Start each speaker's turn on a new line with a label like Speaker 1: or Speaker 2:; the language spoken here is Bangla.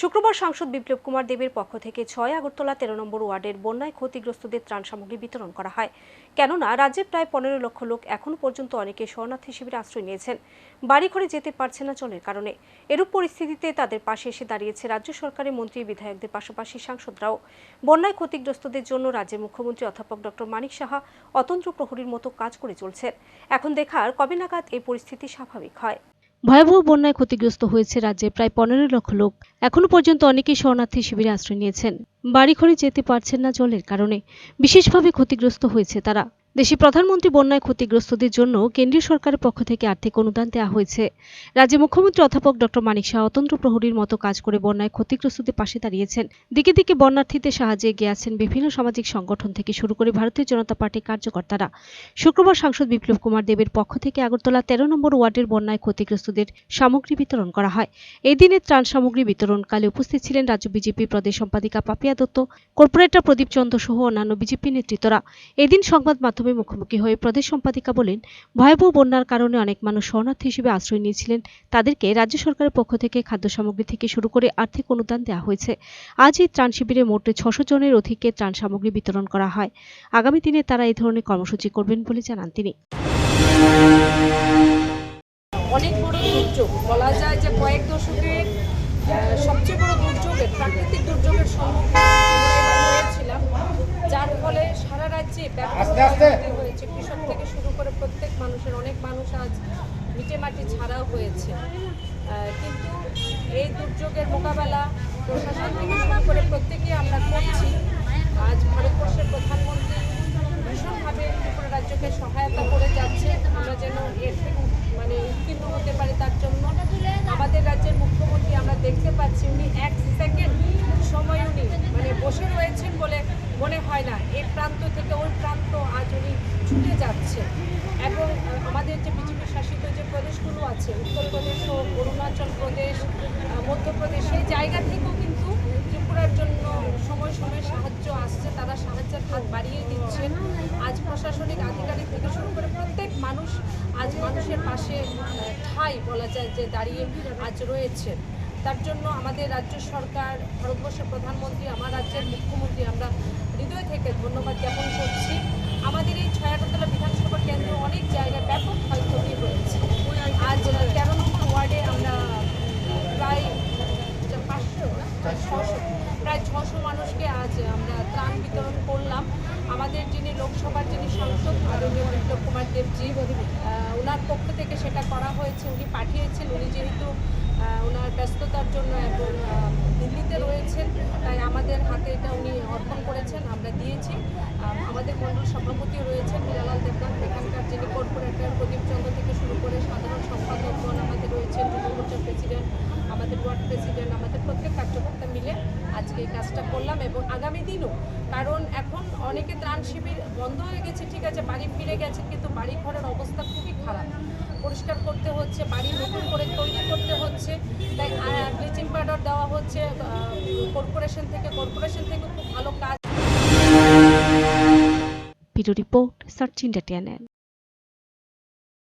Speaker 1: শুক্রবার সাংসদ বিপ্লব কুমার দেবের পক্ষ থেকে ছয় আগরতলা তেরো নম্বর ওয়ার্ডের বন্যায় ক্ষতিগ্রস্তদের ত্রাণ সামগ্রী বিতরণ করা হয়। কেননা, রাজ্যে প্রায় পনেরো লক্ষ লোক এখনও পর্যন্ত অনেকে শরণার্থী শিবিরে আশ্রয় নিয়েছেন। বাড়িঘরে যেতে পারছে না জলের কারণে। এরূপ পরিস্থিতিতে তাদের পাশে এসে দাঁড়িয়েছে রাজ্য সরকারের মন্ত্রী, বিধায়কদের পাশাপাশি সাংসদরাও। বন্যায় ক্ষতিগ্রস্তদের জন্য রাজ্যের মুখ্যমন্ত্রী অধ্যাপক ডক্টর মানিক সাহা অতন্ত্র প্রহরীর মতো কাজ করে চলছেন। এখন দেখার কবে নাগাদ এই পরিস্থিতি স্বাভাবিক হয়। ভয়াবহ বন্যায় ক্ষতিগ্রস্ত হয়েছে রাজ্যে প্রায় পনেরো লক্ষ লোক। এখনও পর্যন্ত অনেকেই শরণার্থী শিবিরে আশ্রয় নিয়েছেন। বাড়িঘরে যেতে পারছেন না জলের কারণে। বিশেষভাবে ক্ষতিগ্রস্ত হয়েছে তারা। দেশে প্রধানমন্ত্রী বন্যায় ক্ষতিগ্রস্তদের জন্য কেন্দ্রীয় সরকারের পক্ষ থেকে আর্থিক অনুদান দেওয়া হয়েছে। রাজ্যে মুখ্যমন্ত্রী অধ্যাপক ডক্টর মানিক শাহ অতন্ত্র প্রহরীর মতো কাজ করে বন্যায় ক্ষতিগ্রস্তদের পাশে দাঁড়িয়েছেন। দিকে দিকে বন্যার্থীদের সাহায্যে এগিয়ে আছেন বিভিন্ন সামাজিক সংগঠন থেকে শুরু করে ভারতীয় জনতা পার্টির কার্যকর্তারা। শুক্রবার সাংসদ বিপ্লব কুমার দেবের পক্ষ থেকে আগরতলা তেরো নম্বর ওয়ার্ডের বন্যায় ক্ষতিগ্রস্তদের সামগ্রী বিতরণ করা হয়। এই ত্রাণ সামগ্রী বিতরণকালে উপস্থিত ছিলেন রাজ্য বিজেপি প্রদেশ সম্পাদিকা পাপিয়া দত্ত, কর্পোরেটর প্রদীপ চন্দ্র সহ অন্যান্য বিজেপি নেতৃত্বরা। এদিন সংবাদ মাধ্যমে মুখোমুখি হয়ে প্রদেশ সম্পাদিকা বলেন, ভয়াবহ বন্যার কারণে অনেক মানুষ শরণার্থী হিসেবে আশ্রয় নিয়েছিলেন। তাদেরকে রাজ্য সরকারের পক্ষ থেকে খাদ্য সামগ্রী থেকে শুরু করে আর্থিক অনুদান দেওয়া হয়েছে। আজ এই ত্রাণ শিবিরে মোট ছশো জনের অধিকে ত্রাণ সামগ্রী বিতরণ করা হয়। আগামী দিনে তারা এই ধরনের কর্মসূচি করবেন বলে জানান তিনি।
Speaker 2: অনেক বড় দুর্যোগ। বলা যায় যে কয়েক সবচেয়ে বড় দুর্যোগের, প্রাকৃতিক দুর্যোগের সম্মুখীন হয়েছে কৃষক থেকে শুরু করে প্রত্যেক মানুষের অনেক মানুষ আজ মিটে মাটি ছাড়াও হয়েছে। কিন্তু এই দুর্যোগের মোকাবেলা প্রশাসন থেকে শুরু করে প্রত্যেকেই আমরা করছি। আজ ভারতবর্ষের প্রধানমন্ত্রী ভীষণভাবে ত্রিপুরা রাজ্যকে সহায়তা করে যাচ্ছে। আমরা যেন এর মানে উত্তীর্ণ হতে পারি তার জন্য। আমাদের রাজ্যের মুখ্যমন্ত্রী আমরা দেখতে পাচ্ছি উনি এক সেকেন্ড সময় উনি মানে বসে রয়েছেন বলে মনে হয় না এক প্রান্ত থেকে ওই প্রান্ত আজ উনি ছুটে যাচ্ছে। এবং আমাদের যে বিজেপি শাসিত যে প্রদেশগুলো আছে, উত্তরপ্রদেশ হোক, অরুণাচল প্রদেশ মধ্যপ্রদেশ, সেই জায়গা থেকেও কিন্তু ত্রিপুরার জন্য সময় সময় সাহায্য আসছে, তারা সাহায্যের হাত বাড়িয়ে দিচ্ছেন আজ প্রশাসনিক আধিকারিক থেকে শুরু করে প্রত্যেক মানুষ আজ মানুষের পাশে ঠাই বলা যায়, যে দাঁড়িয়ে আজ রয়েছে। তার জন্য আমাদের রাজ্য সরকার ভারতবর্ষের প্রধানমন্ত্রী আমার রাজ্যের মুখ্যমন্ত্রী আমরা হৃদয় থেকে ধন্যবাদ জ্ঞাপন করছি আমাদের এই ছয়াগরতলা বিধানসভা কেন্দ্র অনেক জায়গায় ব্যাপক ক্ষয়ক্ষতি হয়েছে আজ তেরো নম্বর ওয়ার্ডে আমরা প্রায় পাঁচশো ছশো প্রায় ছশো মানুষকে আজ আমরা ত্রাণ বিতরণ করলাম। আমাদের যিনি লোকসভার যিনি সাংসদ আদরণীয় বিপ্লব কুমার দেবজি ওনার পক্ষ থেকে সেটা করা হয়েছে। উনি পাঠিয়েছেন উনি যেহেতু ওনার ব্যস্ততার জন্য আহ, দিল্লিতে রয়েছেন তাই আমাদের হাতে এটা উনি অর্পণ করেছেন আমরা দিয়েছি। আমাদের মন্ডল সভাপতি রয়েছেন মীরালাল দেবনাথ এখানকার যিনি কর্পোরেটর প্রদীপ চন্দ্র থেকে শুরু করে সাধারণ সম্পাদকগণ আমাদের রয়েছেন যুব প্রেসিডেন্ট আমাদের প্রত্যেক কার্যকর্তা মিলে আজকে এই কাজটা করলাম এবং আগামী দিনও। কারণ এখন অনেকে ত্রাণ শিবির বন্ধ হয়ে গেছে, ঠিক আছে, বাড়ি ফিরে গেছে, কিন্তু বাড়ি ঘরের অবস্থা খুবই খারাপ। পরিষ্কার করতে হচ্ছে, বাড়ি নতুন করে তৈরি করতে হচ্ছে, তাই ব্লিচিং পাউডার দেওয়া হচ্ছে কর্পোরেশন থেকে কর্পোরেশন থেকে খুব ভালো কাজ।
Speaker 1: Video report search India